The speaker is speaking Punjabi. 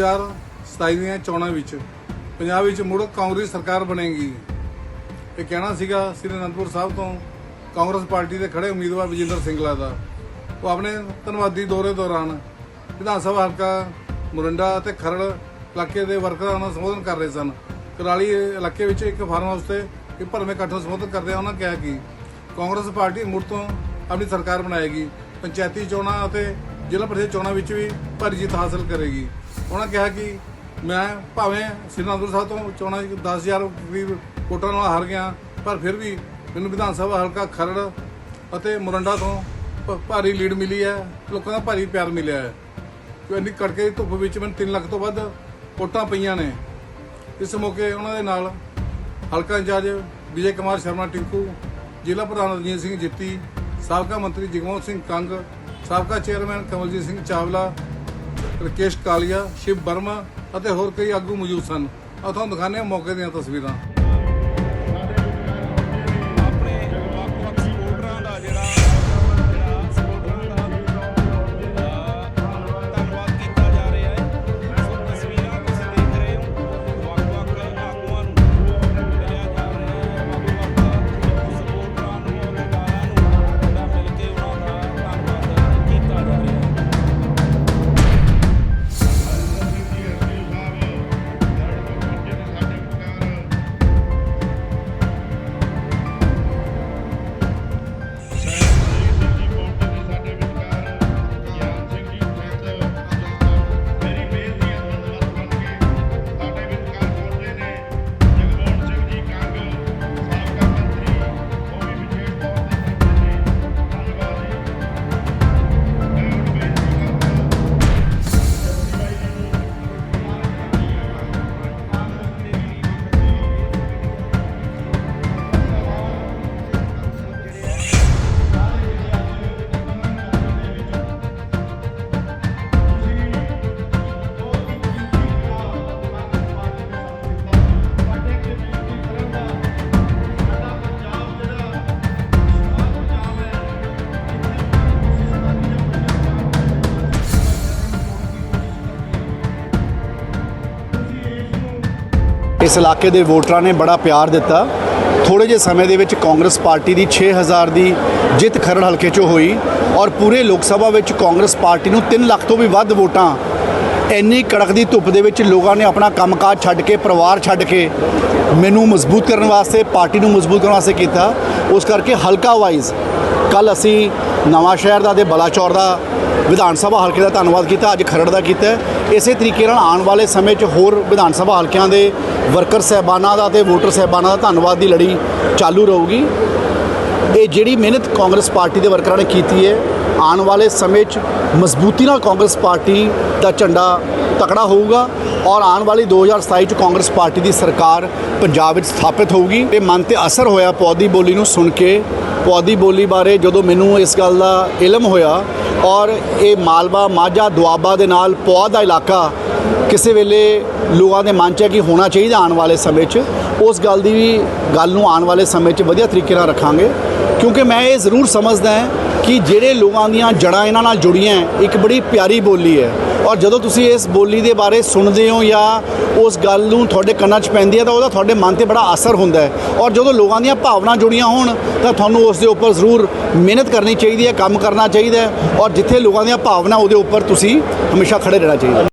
2027 ਦੀਆਂ ਚੋਣਾਂ ਵਿੱਚ ਪੰਜਾਬ ਵਿੱਚ ਮੁੜ ਕਾਂਗਰਸ ਸਰਕਾਰ ਬਣੇਗੀ। ਇਹ ਕਹਿਣਾ ਸੀਗਾ ਸ੍ਰੀ ਅਨੰਦਪੁਰ ਸਾਹਿਬ ਤੋਂ ਕਾਂਗਰਸ ਪਾਰਟੀ ਦੇ ਖੜੇ ਉਮੀਦਵਾਰ ਵਿਜੇਂਦਰ ਸਿੰਗਲਾ ਦਾ। ਉਹ ਆਪਣੇ ਧੰਨਵਾਦੀ ਦੌਰੇ ਦੌਰਾਨ ਵਿਧਾਨ ਸਭਾ ਹਲਕਾ, ਮੁਰੰਡਾ ਅਤੇ ਖਰੜ ਇਲਾਕੇ ਦੇ ਵਰਕਰਾਂ ਨਾਲ ਸੰਬੋਧਨ ਕਰ ਰਹੇ ਸਨ। ਕਰਾਲੀ ਇਲਾਕੇ ਵਿੱਚ ਇੱਕ ਫਾਰਮ ਹਾਊਸ ਤੇ ਇੱਕ ਭਰਵੇਂ ਇਕੱਠ ਨੂੰ ਸੰਬੋਧਨ ਕਰਦਿਆਂ ਉਹਨਾਂ ਕਿਹਾ ਕਿ ਕਾਂਗਰਸ ਪਾਰਟੀ ਮੁੜ ਤੋਂ ਆਪਣੀ ਸਰਕਾਰ ਬਣਾਏਗੀ, ਪੰਚਾਇਤੀ ਚੋਣਾਂ ਅਤੇ ਜ਼ਿਲ੍ਹਾ ਪਰਿਸ਼ਦ ਚੋਣਾਂ ਵਿੱਚ ਵੀ ਭਾਰੀ ਜਿੱਤ ਹਾਸਲ ਕਰੇਗੀ। ਉਹਨਾਂ ਕਿਹਾ ਕਿ ਮੈਂ ਭਾਵੇਂ ਸ੍ਰੀ ਅਨੰਦਪੁਰ ਸਾਹਿਬ ਤੋਂ ਚੋਣਾਂ 'ਚ 10000 ਕਰੀਬ ਵੋਟਾਂ ਨਾਲ ਹਾਰ ਗਿਆ, ਪਰ ਫਿਰ ਵੀ ਮੈਨੂੰ ਵਿਧਾਨ ਸਭਾ ਹਲਕਾ ਖਰੜ ਅਤੇ ਮੁਰੰਡਾ ਤੋਂ ਭ- ਭਾਰੀ ਲੀਡ ਮਿਲੀ ਹੈ, ਲੋਕਾਂ ਦਾ ਭਾਰੀ ਪਿਆਰ ਮਿਲਿਆ ਹੈ। ਕਿ ਇੰਨੀ ਕੜਕੇ ਦੀ ਧੁੱਪ ਵਿੱਚ ਮੈਨੂੰ 3 ਲੱਖ ਤੋਂ ਵੱਧ ਵੋਟਾਂ ਪਈਆਂ ਨੇ। ਇਸ ਮੌਕੇ ਉਹਨਾਂ ਦੇ ਨਾਲ ਹਲਕਾ ਇੰਚਾਰਜ ਵਿਜੇ ਕੁਮਾਰ ਸ਼ਰਮਾ ਟਿੰਕੂ, ਜ਼ਿਲ੍ਹਾ ਪ੍ਰਧਾਨ ਰਣਜੀਤ ਸਿੰਘ ਜਿੱਤੀ, ਸਾਬਕਾ ਮੰਤਰੀ ਜਗਮੋਹਨ ਸਿੰਘ ਕੰਗ, ਸਾਬਕਾ ਚੇਅਰਮੈਨ ਕਮਲਜੀਤ ਸਿੰਘ ਚਾਵਲਾ ਰਕੇਸ਼ ਕਾਲੀਆ, ਸ਼ਿਵ ਵਰਮਾ ਅਤੇ ਹੋਰ ਕਈ ਆਗੂ ਮੌਜੂਦ ਸਨ। ਆ ਤੁਹਾਨੂੰ ਦਿਖਾਉਂਦੇ ਹਾਂ ਮੌਕੇ ਦੀਆਂ ਤਸਵੀਰਾਂ। ਇਸ ਇਲਾਕੇ ਦੇ ਵੋਟਰਾਂ ਨੇ ਬੜਾ ਪਿਆਰ ਦਿੱਤਾ। ਥੋੜੇ ਜਿਹੇ ਸਮੇਂ ਦੇ ਵਿੱਚ ਕਾਂਗਰਸ ਪਾਰਟੀ ਦੀ 6000 ਦੀ ਜਿੱਤ ਖਰੜ ਹਲਕੇ 'ਚੋਂ ਹੋਈ ਔਰ ਪੂਰੇ ਲੋਕ ਸਭਾ ਵਿੱਚ ਕਾਂਗਰਸ ਪਾਰਟੀ ਨੂੰ 3 ਲੱਖ ਤੋਂ ਵੀ ਵੱਧ ਵੋਟਾਂ। ਇੰਨੀ ਕੜਕ ਦੀ ਧੁੱਪ ਦੇ ਵਿੱਚ ਲੋਕਾਂ ਨੇ ਆਪਣਾ ਕੰਮਕਾਜ ਛੱਡ ਕੇ, ਪਰਿਵਾਰ ਛੱਡ ਕੇ ਮੈਨੂੰ ਮਜ਼ਬੂਤ ਕਰਨ ਵਾਸਤੇ, ਪਾਰਟੀ ਨੂੰ ਮਜ਼ਬੂਤ ਕਰਨ ਵਾਸਤੇ ਕੀਤਾ। ਉਸ ਕਰਕੇ ਹਲਕਾ ਵਾਈਜ਼ ਕੱਲ ਅਸੀਂ ਨਵਾਂ ਸ਼ਹਿਰ ਦਾ ਤੇ ਬਲਾਚੌਰ ਦਾ ਵਿਧਾਨ ਸਭਾ ਹਲਕੇ ਦਾ ਧੰਨਵਾਦ ਕੀਤਾ, ਅੱਜ ਖਰੜ ਦਾ ਕੀਤਾ ਇਸੇ ਤਰੀਕੇ ਨਾਲ ਆਉਣ ਵਾਲੇ ਸਮੇਂ 'ਚ ਹੋਰ ਵਿਧਾਨ ਸਭਾ ਹਲਕਿਆਂ ਦੇ ਵਰਕਰ ਸਹਿਬਾਨਾਂ ਦਾ ਤੇ ਵੋਟਰ ਸਹਿਬਾਨਾਂ ਦਾ ਧੰਨਵਾਦ ਦੀ ਲੜੀ ਚਾਲੂ ਰਹੂਗੀ। ਇਹ ਜਿਹੜੀ ਮਿਹਨਤ ਕਾਂਗਰਸ ਪਾਰਟੀ ਦੇ ਵਰਕਰਾਂ ਨੇ ਕੀਤੀ ਹੈ, ਆਉਣ ਵਾਲੇ ਸਮੇਂ 'ਚ ਮਜ਼ਬੂਤੀ ਨਾਲ ਕਾਂਗਰਸ ਪਾਰਟੀ ਦਾ ਝੰਡਾ ਤਕੜਾ ਹੋਊਗਾ ਔਰ ਆਉਣ ਵਾਲੀ 2027 'ਚ ਕਾਂਗਰਸ ਪਾਰਟੀ ਦੀ ਸਰਕਾਰ ਪੰਜਾਬ ਵਿੱਚ ਸਥਾਪਿਤ ਹੋਊਗੀ। ਇਹ ਮਨ ਤੇ ਅਸਰ ਹੋਇਆ ਪੌਦੀ ਬੋਲੀ ਨੂੰ ਸੁਣ ਕੇ। ਪੌਦੀ ਬੋਲੀ ਬਾਰੇ ਜਦੋਂ ਮੈਨੂੰ ਇਸ ਗੱਲ ਦਾ ਇਲਮ ਹੋਇਆ ਔਰ ਇਹ ਮਾਲਵਾ ਮਾਝਾ ਦੁਆਬਾ ਦੇ ਨਾਲ ਪੌਦ ਦਾ ਇਲਾਕਾ ਕਿਸੇ ਵੇਲੇ ਲੋਕਾਂ ਦੇ ਮਨ 'ਚ ਹੈ ਕਿ ਹੋਣਾ ਚਾਹੀਦਾ ਆਉਣ ਵਾਲੇ ਸਮੇਂ 'ਚ, ਉਸ ਗੱਲ ਦੀ ਵੀ ਗੱਲ ਨੂੰ ਆਉਣ ਵਾਲੇ ਸਮੇਂ 'ਚ ਵਧੀਆ ਤਰੀਕੇ ਨਾਲ ਰੱਖਾਂਗੇ। ਕਿਉਂਕਿ ਮੈਂ ਇਹ ਜ਼ਰੂਰ ਸਮਝਦਾ ਹਾਂ ਕਿ ਜਿਹੜੇ ਲੋਕਾਂ ਦੀਆਂ ਜੜਾਂ ਇਹਨਾਂ ਨਾਲ ਜੁੜੀਆਂ ਇੱਕ ਬੜੀ ਪਿਆਰੀ ਬੋਲੀ ਹੈ। ਔਰ ਜਦੋਂ ਤੁਸੀਂ ਇਸ ਬੋਲੀ ਦੇ ਬਾਰੇ ਸੁਣਦੇ ਹੋ ਜਾਂ ਉਸ ਗੱਲ ਨੂੰ ਤੁਹਾਡੇ ਕੰਨਾਂ 'ਚ ਪੈਂਦੀ ਹੈ ਤਾਂ ਉਹਦਾ ਤੁਹਾਡੇ ਮਨ ਤੇ ਬੜਾ ਅਸਰ ਹੁੰਦਾ ਹੈ। ਔਰ ਜਦੋਂ ਲੋਕਾਂ ਦੀਆਂ ਭਾਵਨਾ ਜੁੜੀਆਂ ਹੋਣ ਤਾਂ ਤੁਹਾਨੂੰ ਉਸ ਦੇ ਉੱਪਰ ਜ਼ਰੂਰ ਮਿਹਨਤ ਕਰਨੀ ਚਾਹੀਦੀ ਹੈ, ਕੰਮ ਕਰਨਾ ਚਾਹੀਦਾ ਹੈ। ਔਰ ਜਿੱਥੇ ਲੋਕਾਂ ਦੀਆਂ ਭਾਵਨਾ ਉਹਦੇ ਉੱਪਰ ਤੁਸੀਂ ਹਮੇਸ਼ਾ ਖੜੇ ਰਹਿਣਾ ਚਾਹੀਦਾ